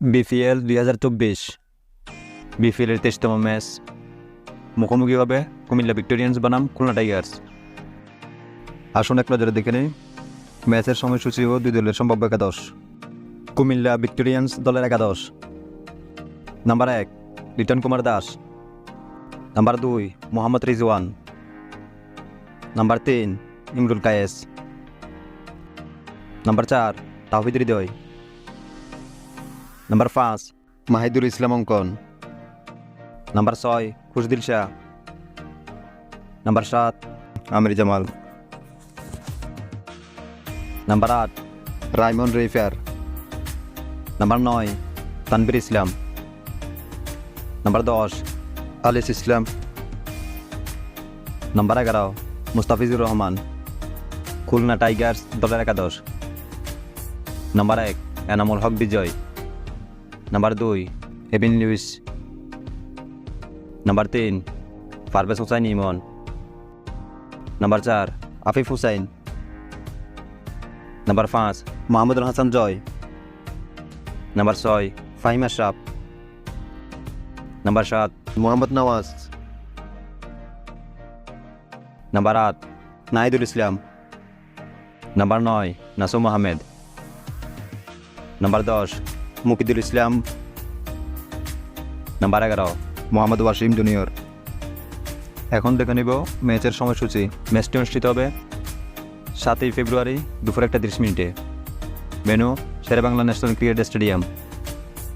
BPL দুই হাজার চব্বিশ। বিপিএলের তেইশতম ম্যাচ। মুখোমুখি হবে কুমিল্লা ভিক্টোরিয়ান্স বনাম খুলনা টাইগার্স। আসুন এক নজরে দেখে নেই, ম্যাচের সময়সূচি ও দুই দলের সম্ভাব্য একাদশ। কুমিল্লা ভিক্টোরিয়ান্স দলের একাদশ। নাম্বার এক, লিটন কুমার দাস। নাম্বার দুই, মোহাম্মদ রিজওয়ান। নাম্বার তিন, ইমরুল কায়েস। নাম্বার চার, তাহিদ হৃদয়। নাম্বার পাঁচ মাহিদুল ইসলাম অঙ্কন। নাম্বার ছয় খুশদিল শাহ। নাম্বার সাত আমির জামাল। নাম্বার আট রাইমন রেফার নাম্বার নয় তানবির ইসলাম। নাম্বার দশ আলিস ইসলাম। নাম্বার এগারো মুস্তাফিজুর রহমান। খুলনা টাইগার্স দলের একাদশ। নাম্বার এক এনামুল হক বিজয়। নাম্বার দুই এবিন লুইস নাম্বার তিন পারভেজ হোসাইন ইমন নাম্বার চার আফিফ হুসাইন নাম্বার পাঁচ মাহমুদুল হাসান জয় নাম্বার ছয় ফাহিম আশরাফ নাম্বার সাত মোহাম্মদ নওয়াজ নাম্বার আট নাহিদুল ইসলাম নাম্বার নয় নাসুম আহমেদ নাম্বার দশ মুকিদুল ইসলাম, নাম্বার এগারো, মোহাম্মদ ওয়াসিম জুনিয়র। এখন দেখে নিব ম্যাচের সময়সূচি। ম্যাচটি অনুষ্ঠিত হবে সাতই ফেব্রুয়ারি দুপুর একটা তিরিশ মিনিটে। Menu venue Sher-e-Bangla national cricket stadium.